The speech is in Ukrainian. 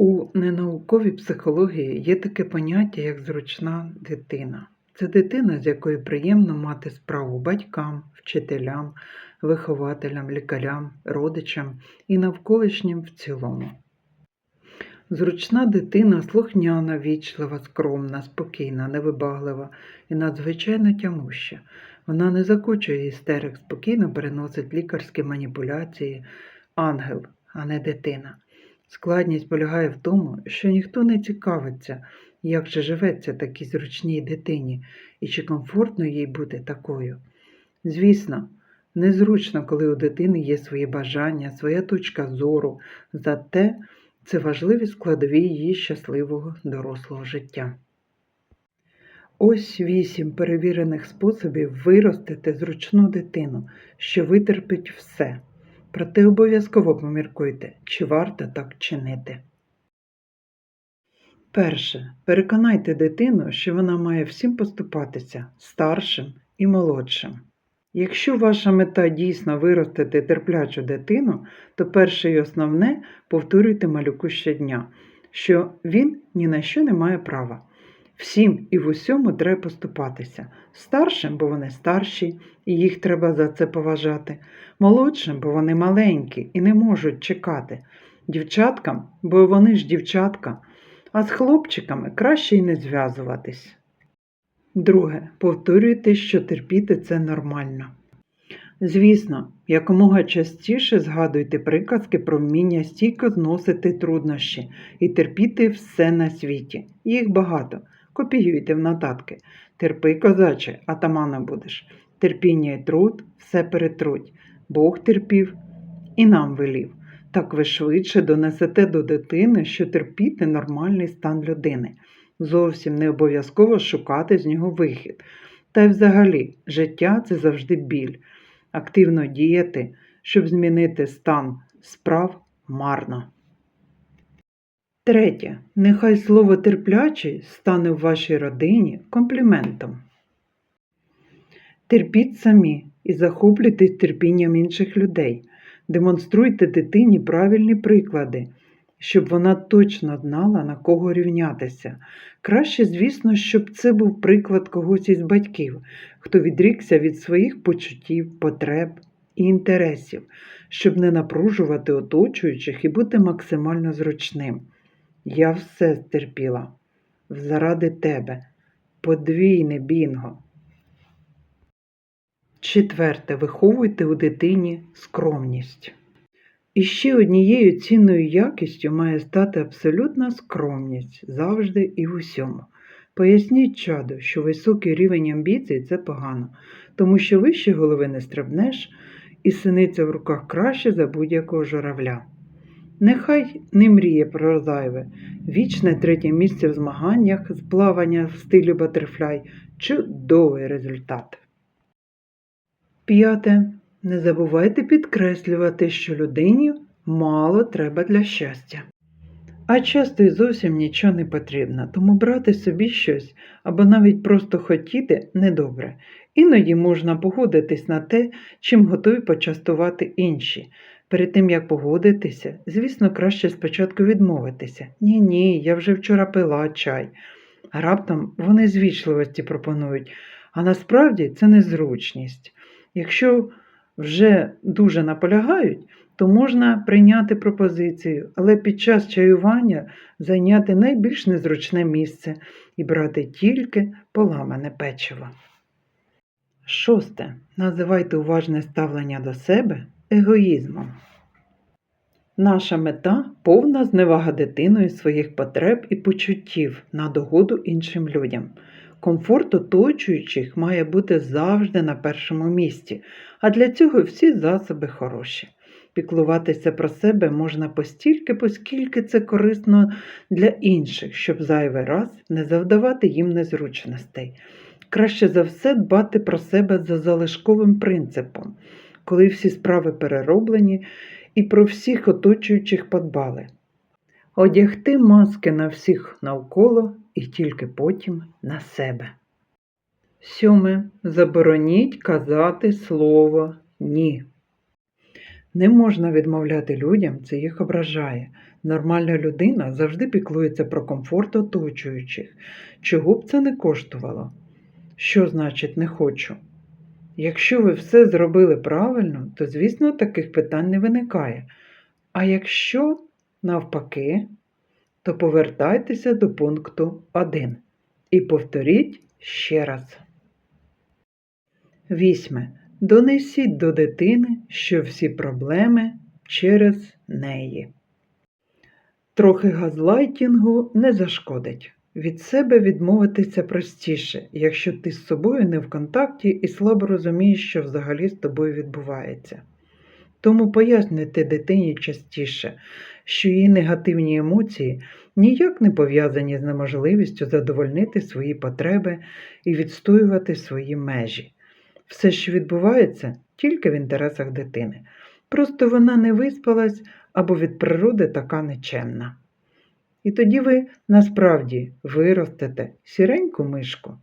У ненауковій психології є таке поняття, як зручна дитина. Це дитина, з якою приємно мати справу батькам, вчителям, вихователям, лікарям, родичам і навколишнім в цілому. Зручна дитина слухняна, вічлива, скромна, спокійна, невибаглива і надзвичайно тямуща. Вона не закочує істерик, спокійно переносить лікарські маніпуляції. Ангел, а не дитина. Складність полягає в тому, що ніхто не цікавиться, як же живеться такій зручній дитині і чи комфортно їй бути такою. Звісно, незручно, коли у дитини є свої бажання, своя точка зору, зате це важливі складові її щасливого дорослого життя. Ось вісім перевірених способів виростити зручну дитину, що витерпить все. Проте обов'язково поміркуйте, чи варто так чинити. Перше. Переконайте дитину, що вона має всім поступатися старшим і молодшим. Якщо ваша мета дійсно виростити терплячу дитину, то перше і основне повторюйте малюку щодня, що він ні на що не має права. Всім і в усьому треба поступатися. Старшим, бо вони старші, і їх треба за це поважати. Молодшим, бо вони маленькі і не можуть чекати. Дівчаткам, бо вони ж дівчатка, а з хлопчиками краще й не зв'язуватись. Друге, повторюйте, що терпіти це нормально. Звісно, якомога частіше згадуйте приказки про вміння стійко зносити труднощі і терпіти все на світі. Їх багато. Копіюйте в нотатки. Терпи, козаче, атамана будеш. Терпіння й труд все перетруть. Бог терпів і нам велів. Так ви швидше донесете до дитини, що терпіти нормальний стан людини. Зовсім не обов'язково шукати з нього вихід. Та й взагалі, життя це завжди біль. Активно діяти, щоб змінити стан справ марно. Третє. Нехай слово терплячий стане в вашій родині компліментом. Терпіть самі і захоплюйтесь терпінням інших людей. Демонструйте дитині правильні приклади, щоб вона точно знала, на кого рівнятися. Краще, звісно, щоб це був приклад когось із батьків, хто відрікся від своїх почуттів, потреб і інтересів, щоб не напружувати оточуючих і бути максимально зручним. Я все стерпіла заради тебе. Подвійне бінго. Четверте. Виховуйте у дитині скромність. І ще однією цінною якістю має стати абсолютна скромність завжди і в усьому. Поясніть чаду, що високий рівень амбіцій це погано, тому що вище голови не стрибнеш, і синиця в руках краще за будь-якого журавля. Нехай не мріє про зайве, вічне третє місце в змаганнях з плавання в стилі батерфляй чудовий результат. П'яте. Не забувайте підкреслювати, що людині мало треба для щастя. А часто й зовсім нічого не потрібно, тому брати собі щось або навіть просто хотіти недобре. Іноді можна погодитись на те, чим готові почастувати інші. Перед тим, як погодитися, звісно, краще спочатку відмовитися. Ні, ні, я вже вчора пила чай. Раптом вони з вічливості пропонують, а насправді це незручність. Якщо вже дуже наполягають, то можна прийняти пропозицію, але під час чаювання зайняти найбільш незручне місце і брати тільки поламане печиво. Шосте. Називайте уважне ставлення до себе егоїзмом. Наша мета повна зневага дитиною своїх потреб і почуттів на догоду іншим людям. Комфорт оточуючих має бути завжди на першому місці, а для цього всі засоби хороші. Піклуватися про себе можна постільки, поскільки це корисно для інших, щоб зайвий раз не завдавати їм незручностей. Краще за все дбати про себе за залишковим принципом, коли всі справи перероблені і про всіх оточуючих подбали. Одягти маски на всіх навколо і тільки потім на себе. Сьоме. Забороніть казати слово ні. Не можна відмовляти людям, це їх ображає. Нормальна людина завжди піклується про комфорт оточуючих, чого б це не коштувало. Що значить не хочу? Якщо ви все зробили правильно, то, звісно, таких питань не виникає. А якщо навпаки, то повертайтеся до пункту 1 і повторіть ще раз. Вісьме. Донесіть до дитини, що всі проблеми через неї. Трохи газлайтінгу не зашкодить. Від себе відмовитися простіше, якщо ти з собою не в контакті і слабо розумієш, що взагалі з тобою відбувається. Тому пояснюйте дитині частіше, що її негативні емоції ніяк не пов'язані з неможливістю задовольнити свої потреби і відстоювати свої межі. Все, що відбувається, тільки в інтересах дитини. Просто вона не виспалась або від природи така нечемна. І тоді ви насправді виростете сіреньку мишку,